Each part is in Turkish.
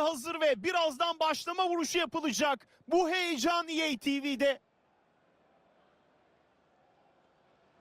hazır ve birazdan başlama vuruşu yapılacak. Bu heyecan EA TV'de.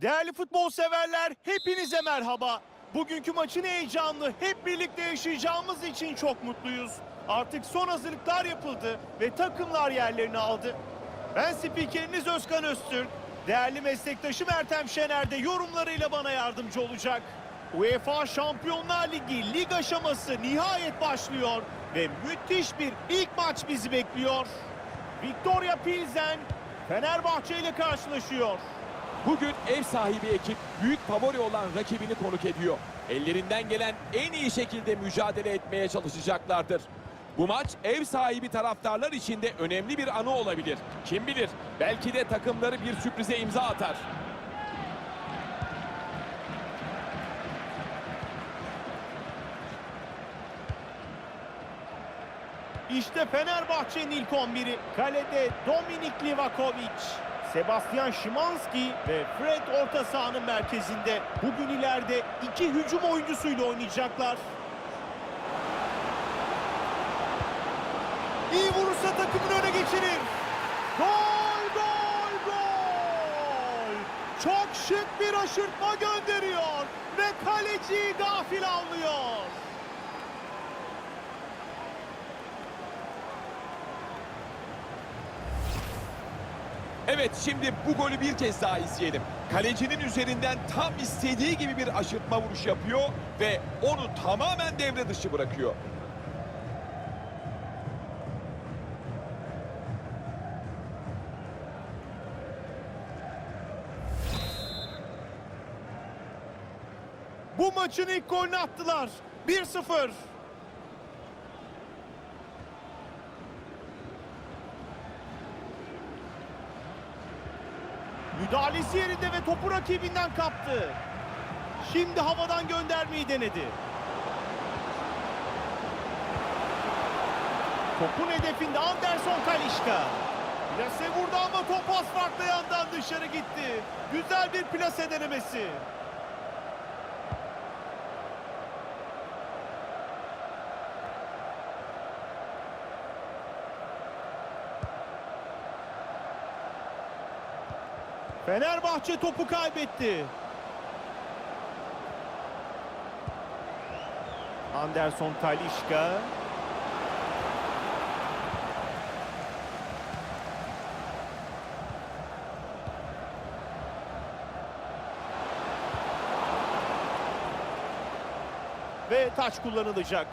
Değerli futbol severler hepinize merhaba. Bugünkü maçın heyecanını hep birlikte yaşayacağımız için çok mutluyuz. Artık son hazırlıklar yapıldı ve takımlar yerlerini aldı. Ben spikeriniz Özkan Öztürk. Değerli meslektaşım Ertem Şener de yorumlarıyla bana yardımcı olacak. UEFA Şampiyonlar Ligi lig aşaması nihayet başlıyor ve müthiş bir ilk maç bizi bekliyor. Victoria Pilsen Fenerbahçe ile karşılaşıyor. Bugün ev sahibi ekip büyük favori olan rakibini konuk ediyor. Ellerinden gelen en iyi şekilde mücadele etmeye çalışacaklardır. Bu maç ev sahibi taraftarlar için de önemli bir anı olabilir. Kim bilir belki de takımları bir sürprize imza atar. İşte Fenerbahçe'nin ilk 11'i. Kalede Dominik Livakovic, Sebastian Szymanski ve Fred orta sahanın merkezinde. Bugün ileride iki hücum oyuncusuyla oynayacaklar. İyi vurursa takımın öne geçirir. Gol, gol, gol! Çok şık bir aşırtma gönderiyor ve kaleciyi gafil avlıyor. Evet şimdi bu golü bir kez daha izleyelim. Kalecinin üzerinden tam istediği gibi bir aşırtma vuruş yapıyor ve onu tamamen devre dışı bırakıyor. Bu maçın ilk golünü attılar. 1-0. Müdahalesi yerinde ve topu rakibinden kaptı. Şimdi havadan göndermeyi denedi. Topun hedefinde Anderson Kalişka. Plase vurdu ama top az yandan dışarı gitti. Güzel bir plase denemesi. Fenerbahçe topu kaybetti. Anderson Talişka. Ve taç kullanılacak.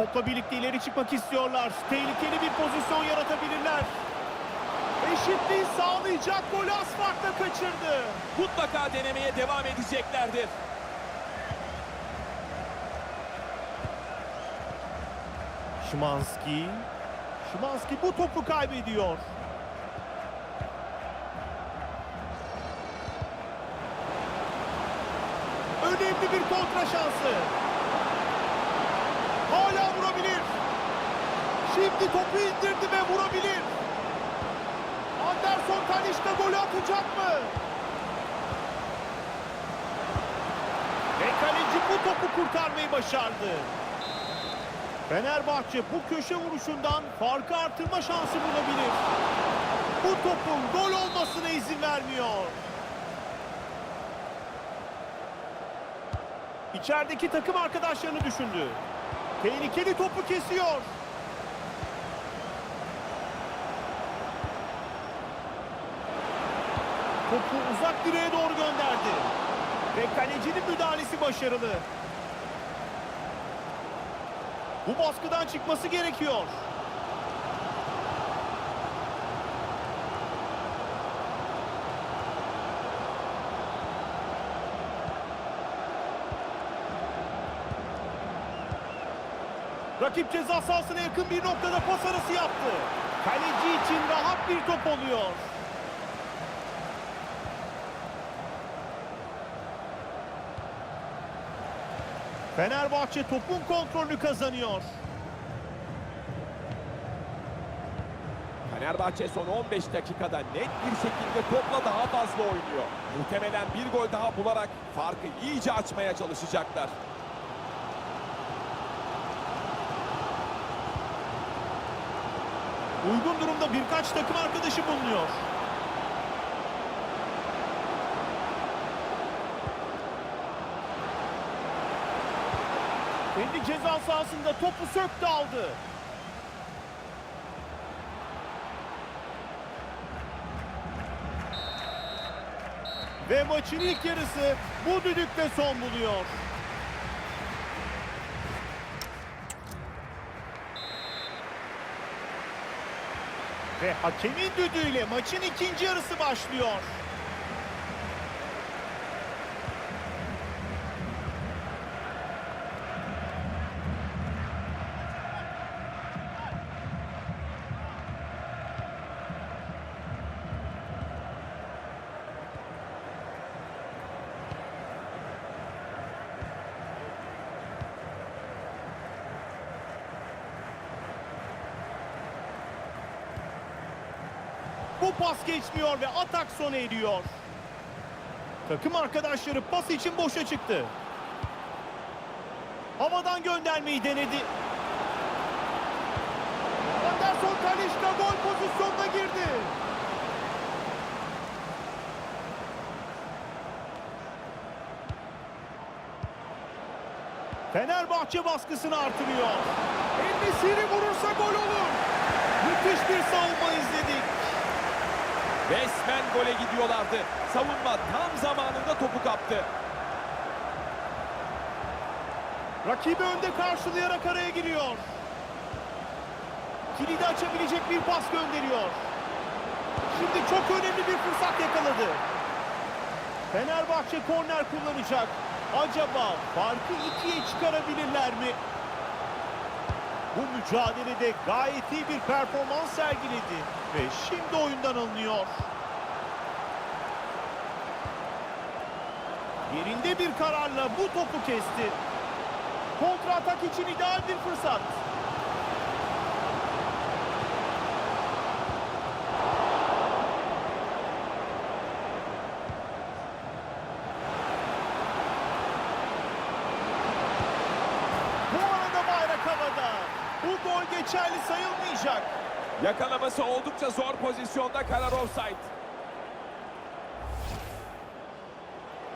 Topla birlikte ileri çıkmak istiyorlar. Tehlikeli bir pozisyon yaratabilirler. Eşitliği sağlayacak golü az farkla kaçırdı. Mutlaka denemeye devam edeceklerdir. Şimanski. Şimanski bu topu kaybediyor. Önemli bir kontra şansı. Hala vurabilir. Şimdi topu indirdi ve vurabilir. Anderson Talişka golü atacak mı? Ve kaleci bu topu kurtarmayı başardı. Fenerbahçe bu köşe vuruşundan farkı artırma şansı bulabilir. Bu topun gol olmasına izin vermiyor. İçerideki takım arkadaşlarını düşündü. Tehlikeli topu kesiyor. Topu uzak direğe doğru gönderdi. Ve kalecinin müdahalesi başarılı. Bu baskıdan çıkması gerekiyor. Rakip ceza sahasına yakın bir noktada pas arası yaptı. Kaleci için rahat bir top oluyor. Fenerbahçe topun kontrolünü kazanıyor. Fenerbahçe son 15 dakikada net bir şekilde topla daha fazla oynuyor. Muhtemelen bir gol daha bularak farkı iyice açmaya çalışacaklar. Uygun durumda birkaç takım arkadaşı bulunuyor. Kendi ceza sahasında topu söktü aldı. Ve maçın ilk yarısı bu düdükle son buluyor. Ve hakemin düdüğüyle maçın ikinci yarısı başlıyor. Pas geçmiyor ve atak sona eriyor. Takım arkadaşları pas için boşa çıktı. Havadan göndermeyi denedi. Anderson Talişka gol pozisyonuna girdi. Fenerbahçe baskısını artırıyor. Endesiri vurursa gol olur. Müthiş bir savunma izledik. Resmen gole gidiyorlardı. Savunma tam zamanında topu kaptı. Rakibi önde karşılayarak araya giriyor. Kilidi açabilecek bir pas gönderiyor. Şimdi çok önemli bir fırsat yakaladı. Fenerbahçe korner kullanacak. Acaba farkı ikiye çıkarabilirler mi? Bu mücadelede gayet iyi bir performans sergiledi ve şimdi oyundan alınıyor. Yerinde bir kararla bu topu kesti. Kontra atak için ideal bir fırsat. Bu arada bayrak havada. Bu gol geçerli sayılmayacak. Yakalaması oldukça zor pozisyonda karar offside.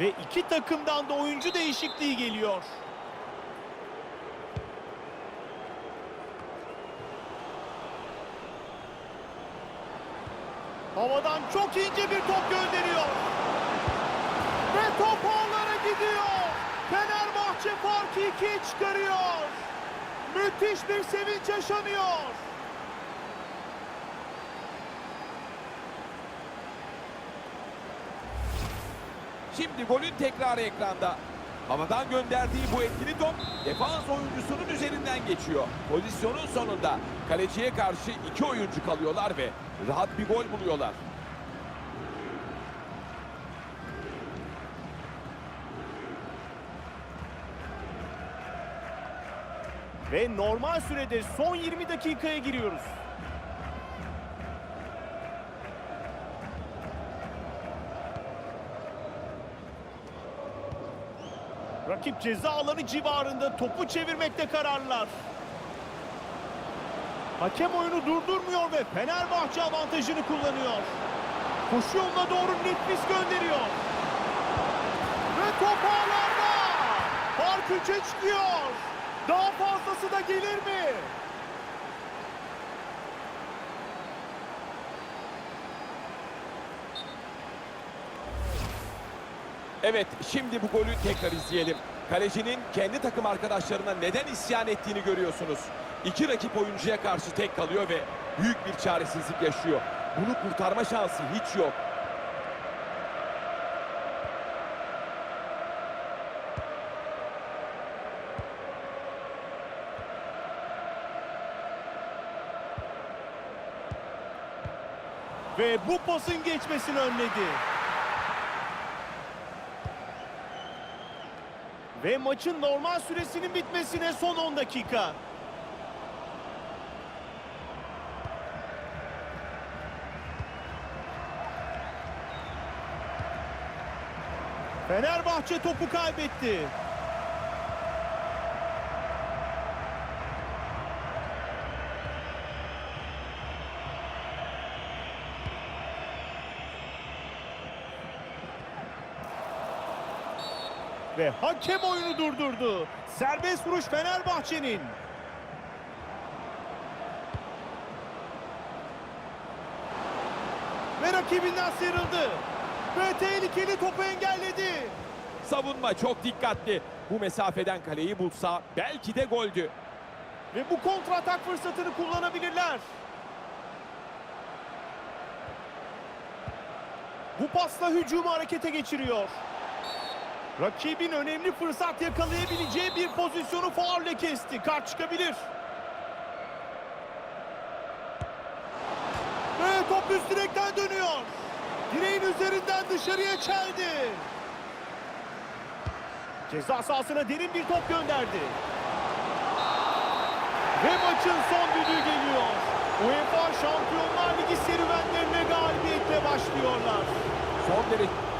Ve iki takımdan da oyuncu değişikliği geliyor. Havadan çok ince bir top gönderiyor. Ve top ağlara gidiyor. Fenerbahçe farkı ikiye çıkarıyor. Müthiş bir sevinç yaşanıyor. Şimdi golün tekrarı ekranda. Havadan gönderdiği bu etkili top defans oyuncusunun üzerinden geçiyor. Pozisyonun sonunda kaleciye karşı iki oyuncu kalıyorlar ve rahat bir gol buluyorlar. Ve normal sürede son 20 dakikaya giriyoruz. Rakip ceza alanı civarında topu çevirmekte kararlılar. Hakem oyunu durdurmuyor ve Fenerbahçe avantajını kullanıyor. Koşu yoluna doğru nefis gönderiyor. Ve top ağlarda. Fark 3'e çıkıyor. Daha fazlası da gelir mi? Evet şimdi bu golü tekrar izleyelim. Kalecinin kendi takım arkadaşlarına neden isyan ettiğini görüyorsunuz. İki rakip oyuncuya karşı tek kalıyor ve büyük bir çaresizlik yaşıyor. Bunu kurtarma şansı hiç yok. Ve bu pasın geçmesini önledi. Ve maçın normal süresinin bitmesine son 10 dakika. Fenerbahçe topu kaybetti. Ve hakem oyunu durdurdu. Serbest vuruş Fenerbahçe'nin. Ve rakibinden sıyrıldı. Ve tehlikeli topu engelledi. Savunma çok dikkatli. Bu mesafeden kaleyi bulsa belki de goldü. Ve bu kontratak fırsatını kullanabilirler. Bu pasla hücumu harekete geçiriyor. Rakibin önemli fırsat yakalayabileceği bir pozisyonu faulle kesti. Kart çıkabilir. Ve top üst direkten dönüyor. Direğin üzerinden dışarıya çeldi. Ceza sahasına derin bir top gönderdi. Ve maçın son düdüğü geliyor. UEFA Şampiyonlar Ligi serüvenlerine galibiyetle başlıyorlar. Son derece